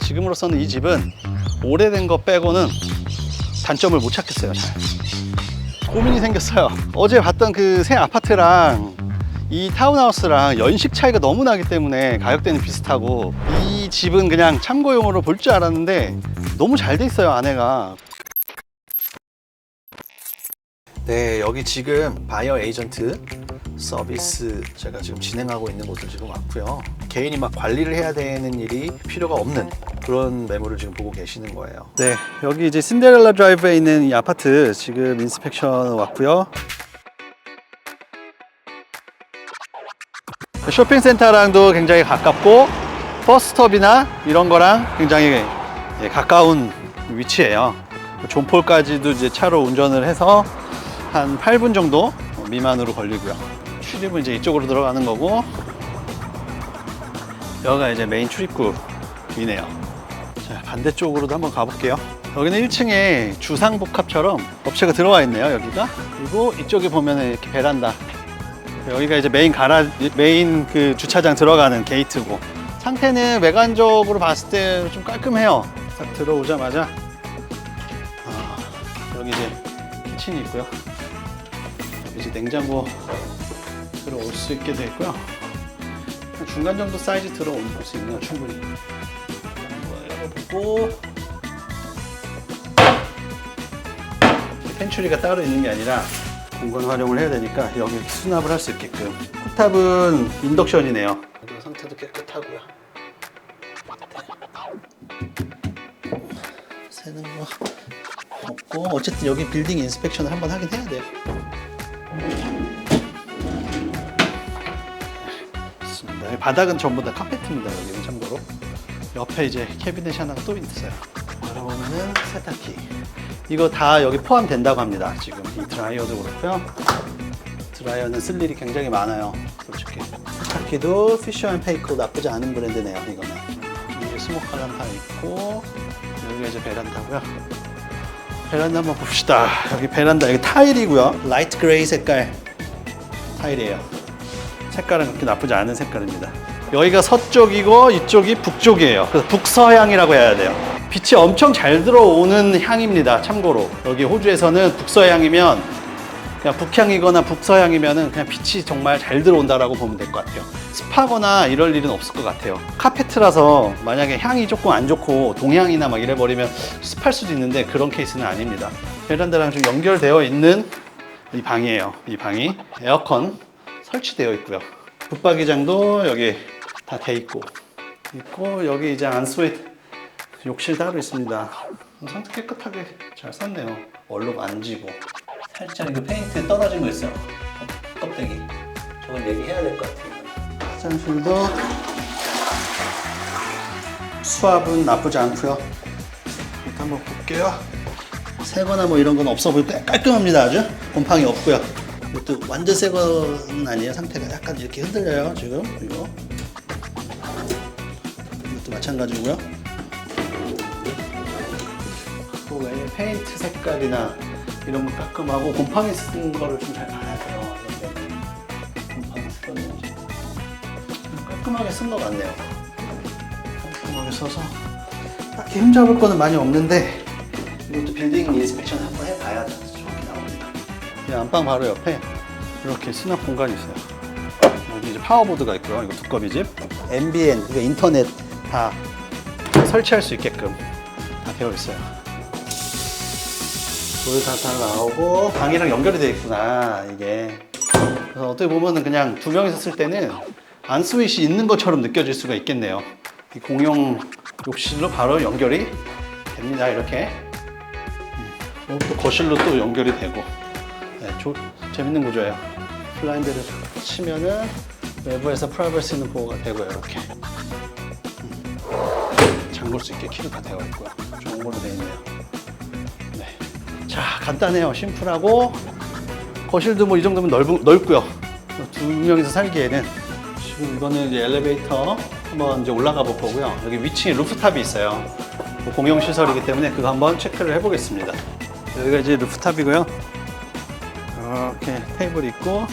지금으로서는 이 집은 오래된 거 빼고는 단점을 못 찾겠어요. 잘. 고민이 생겼어요. 어제 봤던 그 새 아파트랑 이 타운하우스랑 연식 차이가 너무 나기 때문에 가격대는 비슷하고 이 집은 그냥 참고용으로 볼 줄 알았는데 너무 잘 돼 있어요 안에가 네 여기 지금 바이어 에이전트 서비스 제가 지금 진행하고 있는 곳을 지금 왔고요 개인이 막 관리를 해야 되는 일이 필요가 없는 그런 매물을 지금 보고 계시는 거예요 네 여기 이제 신데렐라 드라이브에 있는 이 아파트 지금 인스펙션 왔고요 쇼핑센터랑도 굉장히 가깝고 버스스톱이나 이런 거랑 굉장히 예, 가까운 위치예요. 존폴까지도 이제 차로 운전을 해서 한 8분 정도 미만으로 걸리고요. 출입은 이제 이쪽으로 들어가는 거고 여기가 이제 메인 출입구이네요. 자, 반대쪽으로도 한번 가볼게요. 여기는 1층에 주상복합처럼 업체가 들어와 있네요, 여기가. 그리고 이쪽에 보면 이렇게 베란다. 여기가 이제 메인 가라 메인 그 주차장 들어가는 게이트고 상태는 외관적으로 봤을 때 좀 깔끔해요. 딱 들어오자마자 아, 여기 이제 키친이 있고요. 여기 이제 냉장고 들어올 수 있게. 한 중간 정도 사이즈 들어올 수 있네요, 충분히. 열어보고. 펜츄리가 따로 있는 게 아니라 공간 활용을 해야 되니까 여기 수납을 할 수 있게끔. 쿨탑은 인덕션이네요. 상태도 깨끗하고요. 새는 거 없고 어쨌든 여기 빌딩 인스펙션을 한번 하긴 해야 돼요 여기 바닥은 전부 다 카페트입니다 여기는 참고로 옆에 이제 캐비넷이 하나가 또 있어요 열어보면은 세탁기 이거 다 여기 포함된다고 합니다. 지금 이 드라이어도 그렇고요. 드라이어는 쓸 일이 굉장히 많아요. 솔직히. 세탁기도 피셔앤페이커 나쁘지 않은 브랜드네요. 이거는. 이게 스모크 알람 다 있고 여기가 이제 베란다고요. 베란다 한번 봅시다. 여기 베란다 여기 타일이고요. 라이트 그레이 색깔 타일이에요. 색깔은 그렇게 나쁘지 않은 색깔입니다. 여기가 서쪽이고 이쪽이 북쪽이에요. 그래서 북서향이라고 해야 돼요. 빛이 엄청 잘 들어오는 향입니다. 참고로 여기 호주에서는 북서향이면 그냥 북향이거나 북서향이면은 그냥 빛이 정말 잘 들어온다라고 보면 될 것 같아요. 습하거나 이럴 일은 없을 것 같아요. 카페트라서 만약에 향이 조금 안 좋고 동향이나 막 이래버리면 습할 수도 있는데 그런 케이스는 아닙니다. 베란다랑 좀 연결되어 있는 이 방이에요. 이 방이 에어컨 설치되어 있고요. 붙박이장도 여기 다 돼 있고 있고 여기 이제 안스웨트 욕실 따로 있습니다. 상태 깨끗하게 잘 쌌네요. 얼룩 안 지고 살짝 이거 페인트 떨어진 거 있어요. 껍데기. 저건 얘기해야 될 것 같아요. 화장실도 수압은 나쁘지 않고요. 일단 한번 볼게요. 새거나 뭐 이런 건 없어 보이고 깔끔합니다 아주 곰팡이 없고요. 이것도 완전 새 거는 아니에요. 상태가 약간 이렇게 흔들려요 지금 이거. 이것도 마찬가지고요. 또 외에 페인트 색깔이나 이런 거 깔끔하고 곰팡이 쓴 거를 좀 잘 봐야 돼요. 곰팡이 쓰었는지 깔끔하게 쓴 것 같네요. 깔끔하게 써서 딱히 흠잡을 거는 많이 없는데 이것도 빌딩 인스펙션 한번 해봐야 나옵니다. 이 안방 바로 옆에 이렇게 수납 공간이 있어요. 여기 이제 파워보드가 있고요. 이거 두꺼비 집. MBN, 그러니까 인터넷 다 설치할 수 있게끔 다 되어 있어요. 불 다 다 나오고 방이랑 연결이 되어 있구나 이게. 그래서 어떻게 보면은 그냥 두 명이서 쓸 때는 안 스윗이 있는 것처럼 느껴질 수가 있겠네요. 이 공용 욕실로 바로 연결이 됩니다. 이렇게. 음, 또 거실로 또 연결이 되고. 네, 조, 재밌는 구조예요. 블라인드를 치면은 외부에서 프라이버시는 보호가 되고요. 이렇게. 음, 잠글 수 있게 다 되어 있고요. 좋은 걸로 되어 있네요. 네. 자, 간단해요. 심플하고 거실도 뭐 이 정도면 넓, 넓고요. 두 명이서 살기에는 지금 이거는 이제 엘리베이터 한번 이제 올라가 볼 거고요. 여기 위층에 루프탑이 있어요. 뭐 공용 시설이기 때문에 그거 한번 체크를 해보겠습니다. 여기가 이제 루프탑이고요. 이렇게 테이블 있고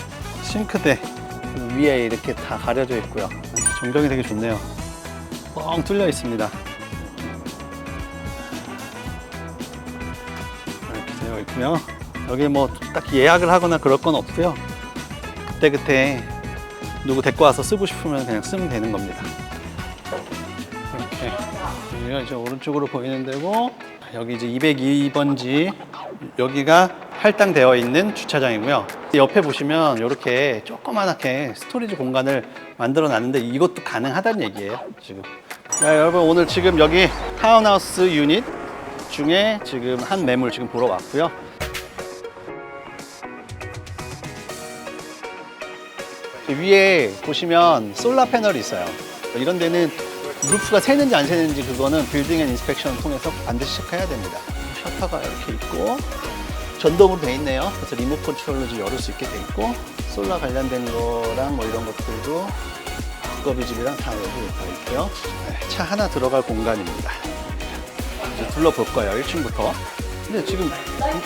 싱크대 위에 이렇게 다 가려져 있고요. 정경이 되게 좋네요. 뻥 뚫려 있습니다. 이렇게 되어 있고요. 여기 뭐 딱히 예약을 하거나 그럴 건 없고요. 그때그때 누구 데리고 와서 쓰고 싶으면 그냥 쓰면 되는 겁니다. 이렇게 여기가 이제 오른쪽으로 보이는 데고 여기 이제 202번지 여기가 할당되어 있는 주차장이고요. 옆에 보시면 이렇게 조그만하게 스토리지 공간을 만들어 놨는데 이것도 가능하다는 얘기예요. 지금. 자, 여러분 오늘 지금 여기 타운하우스 유닛 중에 지금 한 매물 지금 보러 왔고요. 위에 보시면 솔라 패널이 있어요. 이런 데는 루프가 새는지 안 새는지 그거는 빌딩 앤 인스펙션을 통해서 반드시 체크해야 됩니다. 셔터가 이렇게 있고 전동으로 돼 있네요. 그래서 리모트 컨트롤로 좀 열을 수 있게 돼 있고 솔라 관련된 거랑 뭐 이런 것들도 두꺼비 집이랑 다 여기 다 있고요. 네, 차 하나 들어갈 공간입니다. 이제 둘러볼 거예요. 1층부터. 근데 지금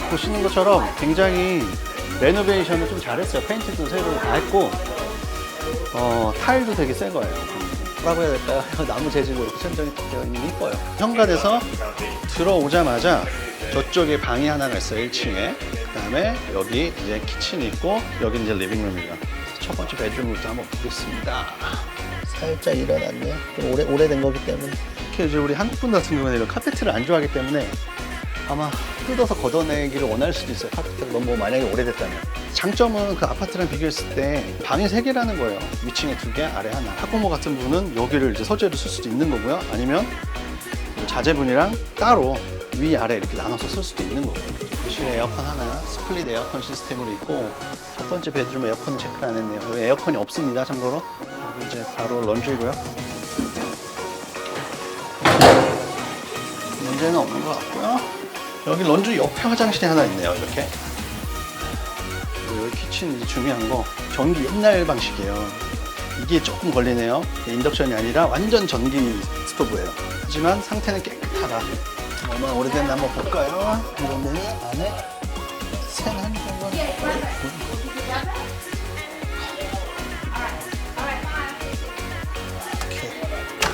보시는 것처럼 굉장히 레노베이션을 좀 잘했어요. 페인트도 새로 다 했고 어, 타일도 되게 새 거예요. 뭐라고 해야 될까요? 나무 재질로 이렇게 천정이 딱 되어 있는 게 이뻐요. 현관에서 들어오자마자 저쪽에 방이 하나가 있어요. 1층에. 그 다음에 여기 이제 키친이 있고 여기 이제 리빙룸이고요. 첫 번째 베드룸부터 한번 보겠습니다. 살짝 일어났네요. 좀 오래, 오래된 거기 때문에. 특히 이제 우리 한국 분 같은 경우는 이런 카페트를 안 좋아하기 때문에 아마 뜯어서 걷어내기를 원할 수도 있어요. 카페트가 너무 만약에 오래됐다면. 장점은 그 아파트랑 비교했을 때 방이 세 개라는 거예요. 위층에 두 개, 아래 하나. 학부모 같은 분은 여기를 이제 서재로 쓸 수도 있는 거고요. 아니면 그 자제분이랑 따로 위, 아래 이렇게 나눠서 쓸 수도 있는 거고요. 거실에 에어컨 하나, 스플릿 에어컨 시스템으로 있고 첫 번째 베드룸 에어컨 체크를 안 했네요. 에어컨이 없습니다. 참고로. 이제 바로 런쥔이고요. 문제는 없는 것 같고요. 여기 런쥔 옆에 화장실이 하나 있네요. 이렇게. 그리고 여기 키친 중요한 거 전기 옛날 방식이에요. 이게 조금 걸리네요. 인덕션이 아니라 완전 전기 스토브예요. 하지만 상태는 깨끗하다. 얼마나 오래됐나 한번 볼까요? 이런 데는 안에 새는 한 정도 이렇게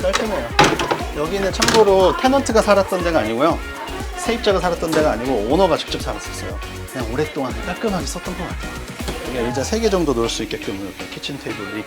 깔끔해요. 여기는 참고로 테넌트가 살았던 데가 아니고요. 세입자가 살았던 데가 아니고 오너가 직접 살았었어요. 그냥 오랫동안 깔끔하게 썼던 것 같아요. 여기 의자 3개 정도 놓을 수 있게끔 이렇게 키친 테이블이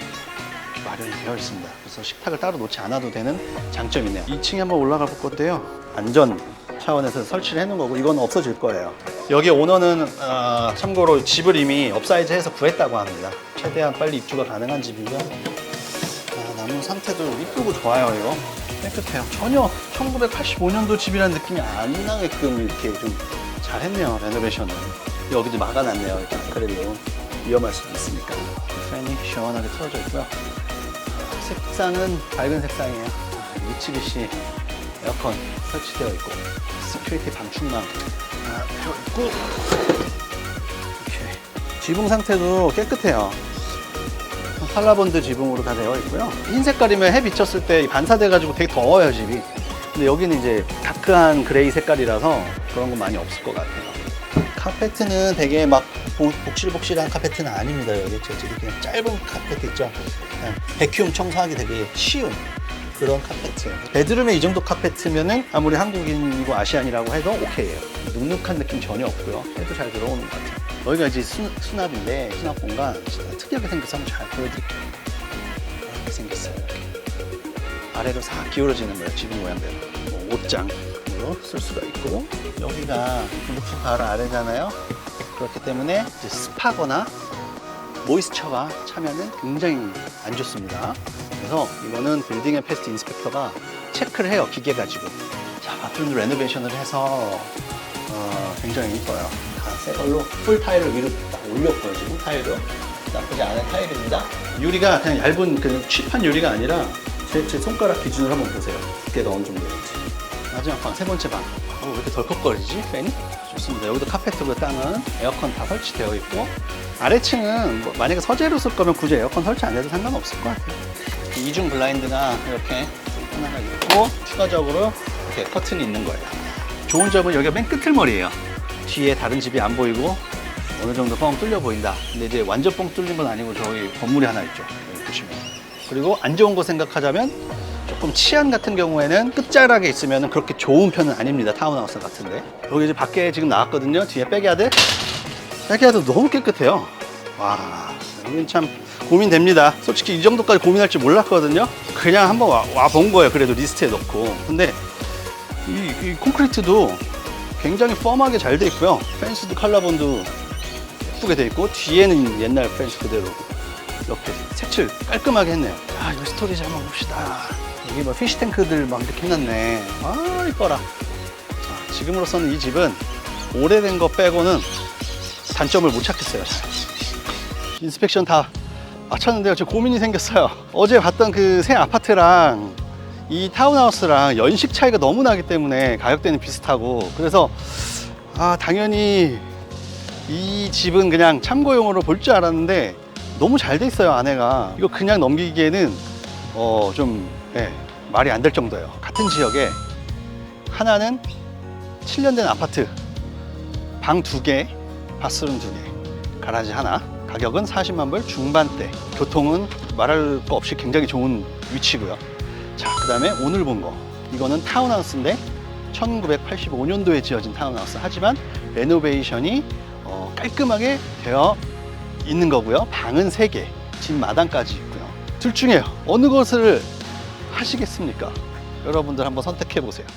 마련이 되어 있습니다. 그래서 식탁을 따로 놓지 않아도 되는 장점이네요. 2층에 한번 올라가 볼 건데요. 안전 차원에서 설치를 해놓은 거고 이건 없어질 거예요. 여기 오너는 어, 참고로 집을 이미 업사이즈해서 구했다고 합니다. 최대한 빨리 입주가 가능한 집이고요. 아, 나무 상태도 이쁘고 좋아요 이거. 깨끗해요. 전혀 1985년도 집이라는 느낌이 안 나게끔 이렇게 좀 잘했네요 레노베이션을. 여기도 막아놨네요 이렇게 아크릴로. 위험할 수도 있으니까. 팬이 시원하게 틀어져 있고요. 색상은 밝은 색상이에요. 미츠비시 에어컨 설치되어 있고 시큐리티 방충망 아, 되어 있고 이렇게 지붕 상태도 깨끗해요 팔라본드 지붕으로 다 되어 있고요. 흰 색깔이면 해 비쳤을 때 반사돼 가지고 되게 더워요 집이. 근데 여기는 이제 다크한 그레이 색깔이라서 그런 건 많이 없을 것 같아요. 카페트는 되게 막 복- 복실복실한 카페트는 아닙니다. 여기 그냥 짧은 카페트 있죠. 그냥 베큐um 청소하기 되게 쉬운 그런 카페트예요. 베드룸에 이 정도 카페트면은 아무리 한국인이고 아시안이라고 해도 오케이예요. 눅눅한 느낌 전혀 없고요. 해도 잘 들어오는 것 같아요. 여기가 이제 수, 수납인데 수납 공간 진짜 특이하게 생겨서 한번 잘 보여드릴게요. 이렇게 생겼어요. 이렇게. 아래로 싹 기울어지는 거예요. 지붕 모양대로. 뭐 옷장으로 쓸 수가 있고 여기가 루프 바로 아래잖아요. 그렇기 때문에 습하거나 모이스처가 차면은 굉장히 안 좋습니다. 그래서 이거는 빌딩 앤 패스트 인스펙터가 체크를 해요. 기계 가지고. 자, 바텀도 레노베이션을 해서 어, 굉장히 이뻐요. 다새 걸로 풀 타일을 위로 딱 올렸고요. 지금 타일도 나쁘지 않은 타일입니다. 유리가 그냥 얇은 그냥 칩한 유리가 아니라 제, 제 손가락 기준으로 한번 보세요. 두께가 어느 정도인지. 마지막 방, 세 번째 방. 어, 왜 이렇게 덜컥거리지? 팬이? 좋습니다. 여기도 카페트고 땅은 에어컨 다 설치되어 있고 아래층은 뭐 만약에 서재로 쓸 거면 굳이 에어컨 설치 안 해도 상관없을 것 같아요. 이중 블라인드가 이렇게 하나가 있고 추가적으로 이렇게 커튼이 있는 거예요. 좋은 점은 여기가 맨 끝을머리예요. 뒤에 다른 집이 안 보이고 어느 정도 뻥 뚫려 보인다. 근데 이제 완전 뻥 뚫린 건 아니고 저기 건물이 하나 있죠. 여기 보시면. 그리고 안 좋은 거 생각하자면 저 조금 치안 같은 경우에는 끝자락에 있으면 그렇게 좋은 편은 아닙니다. 타운하우스 같은데. 여기 이제 밖에 지금 나왔거든요. 뒤에 백야드. 백야드 너무 깨끗해요. 와, 여긴 참 고민됩니다. 솔직히 이 정도까지 고민할 줄 몰랐거든요. 그냥 한번 와본 거예요. 그래도 리스트에 넣고. 근데 이, 이 콘크리트도 굉장히 펌하게 잘 돼 있고요. 펜스도 칼라본도 예쁘게 돼 있고 뒤에는 옛날 펜스 그대로 이렇게 색칠 깔끔하게 했네요. 야, 이거 스토리지 한번 봅시다. 여기 뭐 피시탱크들 막 이렇게 해놨네. 아, 이뻐라. 자, 지금으로서는 이 집은 오래된 거 빼고는 단점을 못 찾겠어요. 인스펙션 다 마쳤는데요. 저 고민이 생겼어요. 어제 봤던 그 새 아파트랑 이 타운하우스랑 연식 차이가 너무 나기 때문에 가격대는 비슷하고. 그래서 아 당연히 이 집은 그냥 참고용으로 볼 줄 알았는데 너무 잘 돼 있어요 안에가. 이거 그냥 넘기기에는 어좀 예, 말이 안 될 정도예요. 같은 지역에 하나는 7년 된 아파트. 방 두개 바스룸 두개 가라지 하나 가격은 40만 불 중반대. 교통은 말할 거 없이 굉장히 좋은 위치고요. 자 그 다음에 오늘 본 거. 이거는 타운하우스인데 1985년도에 지어진 타운하우스. 하지만 레노베이션이 어, 깔끔하게 되어 있는 거고요. 방은 3개 집 마당까지 있고요. 둘 중에 어느 것을 하시겠습니까? 여러분들 한번 선택해 보세요